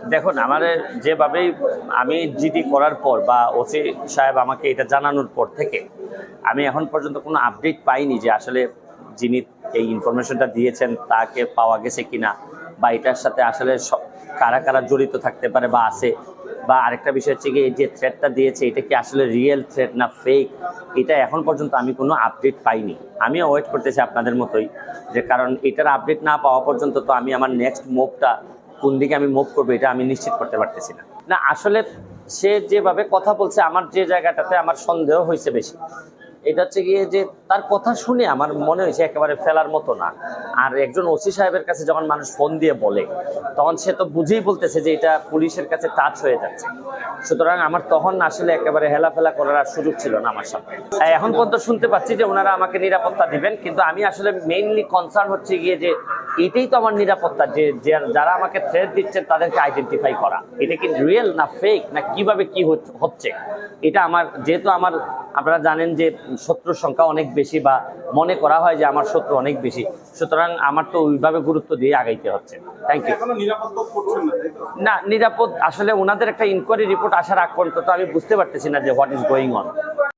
দেখুন, আমার যেভাবেই আমি জিডি করার পর বা ওসি সাহেব আমাকে এটা জানানোর পর থেকে, আমি এখন পর্যন্ত কোনো আপডেট পাইনি যে আসলে যিনি এই ইনফরমেশনটা দিয়েছেন তাকে পাওয়া গেছে কিনা বা এটার সাথে আসলে কারা কারা জড়িত থাকতে পারে বা আছে। বা আরেকটা বিষয় হচ্ছে কি এই যে থ্রেটটা দিয়েছে, এটা কি আসলে রিয়েল থ্রেট না ফেক এটা এখন পর্যন্ত আমি কোনো আপডেট পাইনি। আমিও ওয়েট করতেছি আপনাদের মতোই যে কারণ এটার আপডেট না পাওয়া পর্যন্ত তো আমি আমার নেক্সট মুভটা কোন দিকে আমি মুভ করব এটা আমি নিশ্চিত করতে পারতেছি না। না, আসলে সে যেভাবে কথা বলছে, আমার যে জায়গাটাতে আমার সন্দেহ হয়েছে বেশি। এটা হচ্ছে গিয়ে যে তার কথা শুনে আমার মনে হয়েছে একেবারে ফেলার মতো না। আর একজন ওসি সাহেবের কাছে যখন মানুষ ফোন দিয়ে বলে, তখন সে তো বুঝেই বলতেছে যে এটা পুলিশের কাছে টাচ হয়ে যাচ্ছে। সুতরাং আমার তখন আসলে একেবারে হেলাফেলা করার আর সুযোগ ছিল না আমার সাথে। এখন পর্যন্ত শুনতে পাচ্ছি যে ওনারা আমাকে নিরাপত্তা দিবেন, কিন্তু আমি আসলে মেইনলি কনসার্ন হচ্ছে গিয়ে যে এটাই তো আমার নিরাপত্তা যে যারা আমাকে থ্রেট দিচ্ছেন তাদেরকে আইডেন্টিফাই করা। এটা কি রিয়েল না ফেক না কীভাবে কি হচ্ছে? এটা আমার যেহেতু আমার আপনারা জানেন যে শত্রুর সংখ্যা অনেক বেশি বা মনে করা হয় যে আমার শত্রু অনেক বেশি সুতরাং আমার তো ওইভাবে গুরুত্ব দিয়ে আগাইতে হচ্ছে। থ্যাংক ইউ না না নিরাপদ আসলে ওনাদের একটা ইনকোয়ারি রিপোর্ট আসার আগ পর্যন্ত তো আমি বুঝতে পারতেছি না যে হোয়াট ইজ গোয়িং অন